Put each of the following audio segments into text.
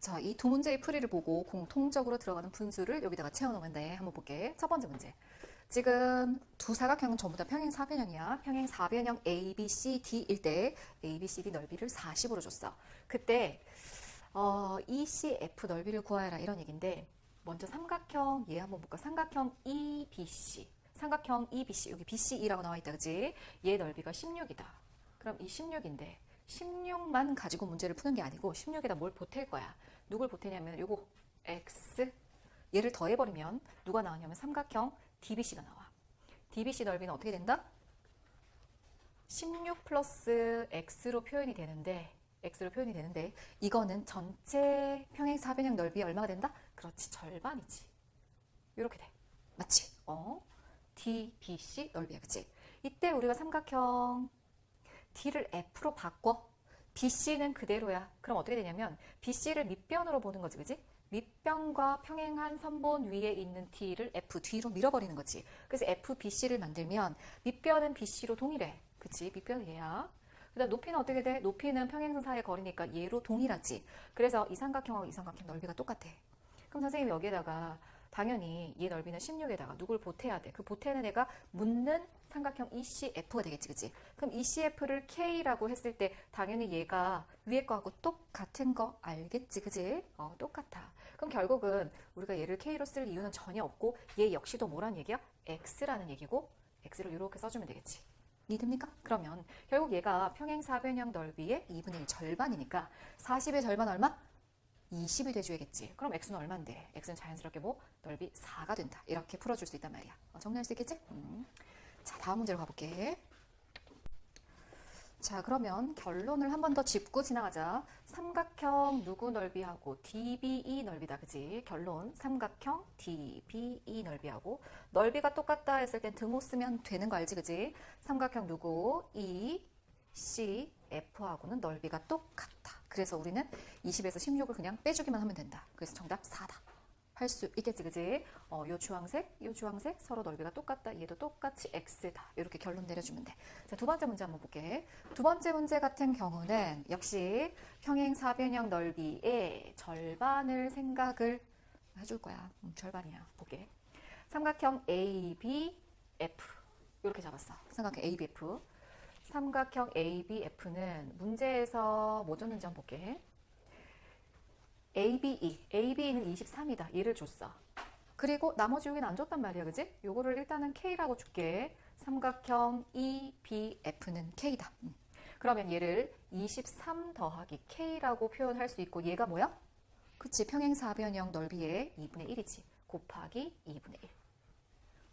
자, 이 두 문제의 풀이를 보고 공통적으로 들어가는 분수를 여기다가 채워놓으면 돼. 한번 볼게. 첫 번째 문제. 지금 두 사각형은 전부 다 평행 사변형이야. 평행 사변형 A, B, C, D일 때 A, B, C, D 넓이를 40으로 줬어. 그때 어, E, C, F 넓이를 구하라 이런 얘기인데 먼저 삼각형 얘 한번 볼까? 삼각형 E, B, C. 삼각형 E, B, C. 여기 B, C, E라고 나와 있다. 그지? 얘 넓이가 16이다. 그럼 이 16인데 16만 가지고 문제를 푸는 게 아니고 16에다 뭘 보탤 거야. 누굴 보태냐면 요거 X 얘를 더해버리면 누가 나오냐면 삼각형 DBC가 나와. DBC 넓이는 어떻게 된다? 16 플러스 X로 표현이 되는데 X로 표현이 되는데 이거는 전체 평행 사변형 넓이 얼마가 된다? 그렇지 절반이지. 이렇게 돼. 맞지? 어? DBC 넓이야, 그치? 이때 우리가 삼각형 D를 F로 바꿔. BC는 그대로야. 그럼 어떻게 되냐면 BC를 밑변으로 보는 거지, 그지? 밑변과 평행한 선본 위에 있는 D를 F 뒤로 밀어버리는 거지. 그래서 FBC를 만들면 밑변은 BC로 동일해. 그치? 밑변은 얘야. 그다음 높이는 어떻게 돼? 높이는 평행선 사이의 거리니까 얘로 동일하지. 그래서 이 삼각형하고 이 삼각형 넓이가 똑같아. 그럼 선생님이 여기에다가 당연히 얘 넓이는 16에다가 누굴 보태야 돼. 그 보태는 애가 묻는 삼각형 ECF가 되겠지, 그치? 그럼 ECF를 K라고 했을 때 당연히 얘가 위에 거하고 똑같은 거 알겠지, 그치? 어, 똑같아. 그럼 결국은 우리가 얘를 K로 쓸 이유는 전혀 없고 얘 역시도 뭐란 얘기야? X라는 얘기고 X를 이렇게 써주면 되겠지. 이해됩니까? 그러면 결국 얘가 평행 사변형 넓이의 2분의 1 절반이니까 40의 절반 얼마? 20이 돼줘야겠지. 그럼 x는 얼마인데? x는 자연스럽게 뭐 넓이 4가 된다. 이렇게 풀어줄 수 있단 말이야. 어, 정리할 수 있겠지? 음. 자, 다음 문제로 가볼게. 자, 그러면 결론을 한 번 더 짚고 지나가자. 삼각형 누구 넓이하고 DBE 넓이다. 그지? 결론 삼각형 DBE 넓이하고 넓이가 똑같다 했을 땐 등호 쓰면 되는 거 알지? 그지? 삼각형 누구 E, C, F하고는 넓이가 똑같다. 그래서 우리는 20에서 16을 그냥 빼주기만 하면 된다. 그래서 정답 4다. 할 수 있겠지, 그지? 어, 요 주황색, 요 주황색 서로 넓이가 똑같다. 얘도 똑같이 X다. 이렇게 결론 내려주면 돼. 자, 두 번째 문제 한번 볼게. 두 번째 문제 같은 경우는 역시 평행 사변형 넓이의 절반을 생각을 해줄 거야. 음, 절반이야. 볼게. 삼각형 ABF 이렇게 잡았어. 삼각형 ABF. 삼각형 ABF는 문제에서 뭐 줬는지 한번 볼게. ABE, ABE는 23이다. 얘를 줬어. 그리고 나머지 여기는 안 줬단 말이야, 그지? 요거를 일단은 K라고 줄게. 삼각형 EBF는 K다. 음. 그러면 얘를 23 더하기 K라고 표현할 수 있고 얘가 뭐야? 그치, 평행사변형 넓이의 2분의 1이지. 곱하기 2분의 1.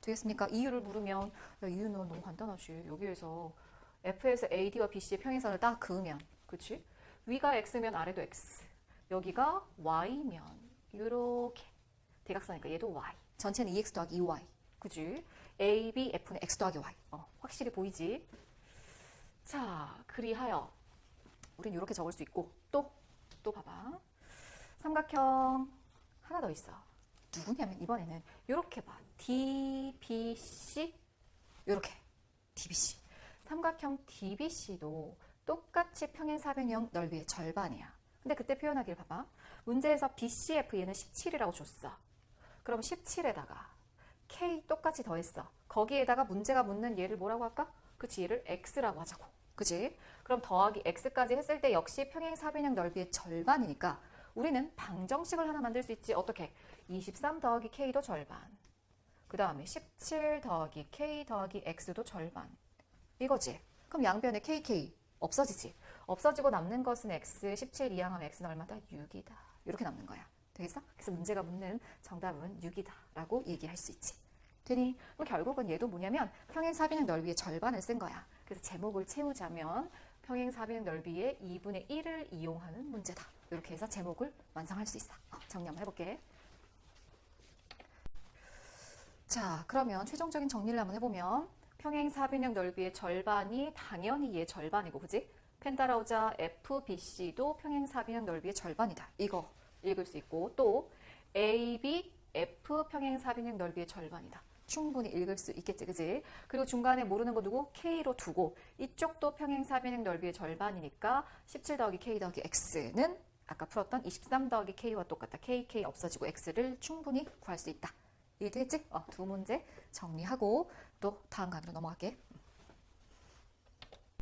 되겠습니까? 이유를 물으면 야, 이유는 너무 간단하지. 여기에서 F에서 AD와 BC의 평행선을 딱 그으면 그치? 위가 X면 아래도 X 여기가 Y면 이렇게. 대각선이니까 얘도 Y. 전체는 2X 더하기 2Y 그치? A, B, F는 X 더하기 Y. 어, 확실히 보이지? 자 그리하여 우린 이렇게 적을 수 있고 또또 봐봐. 삼각형 하나 더 있어. 누구냐면 이번에는 이렇게 봐. DBC 이렇게. DBC 삼각형 DBC도 똑같이 평행 사변형 넓이의 절반이야. 근데 그때 표현하길 봐봐. 문제에서 BCF 얘는 17이라고 줬어. 그럼 17에다가 K 똑같이 더했어. 거기에다가 문제가 묻는 얘를 뭐라고 할까? 그치, 얘를 X라고 하자고. 그치? 그럼 더하기 X까지 했을 때 역시 평행 사변형 넓이의 절반이니까 우리는 방정식을 하나 만들 수 있지. 어떻게? 23 더하기 K도 절반. 그 다음에 17 더하기 K 더하기 X도 절반. 이거지. 그럼 양변에 KK 없어지지. 없어지고 남는 것은 X, 17 이항하면 X는 얼마다? 6이다. 이렇게 남는 거야. 되겠어? 그래서 문제가 묻는 정답은 6이다. 라고 얘기할 수 있지. 되니? 그럼 결국은 얘도 뭐냐면 평행사변형 넓이의 절반을 쓴 거야. 그래서 제목을 채우자면 평행사변형 넓이의 2분의 1을 이용하는 문제다. 이렇게 해서 제목을 완성할 수 있어. 어, 정리 한번 해볼게. 자, 그러면 최종적인 정리를 한번 해보면 평행 사변형 넓이의 절반이 당연히 얘 절반이고, 그지? 펜타라우자 FBC도 평행 사변형 넓이의 절반이다. 이거 읽을 수 있고, 또 AB, F 평행 사변형 넓이의 절반이다. 충분히 읽을 수 있겠지, 그지? 그리고 중간에 모르는 거 누구? K로 두고, 이쪽도 평행 사변형 넓이의 절반이니까 17 더하기 K 더하기 X는 아까 풀었던 23 더하기 k와 똑같다. k, k 없어지고 x를 충분히 구할 수 있다. 이해됐지? 어, 두 문제 정리하고 또 다음 강의로 넘어갈게.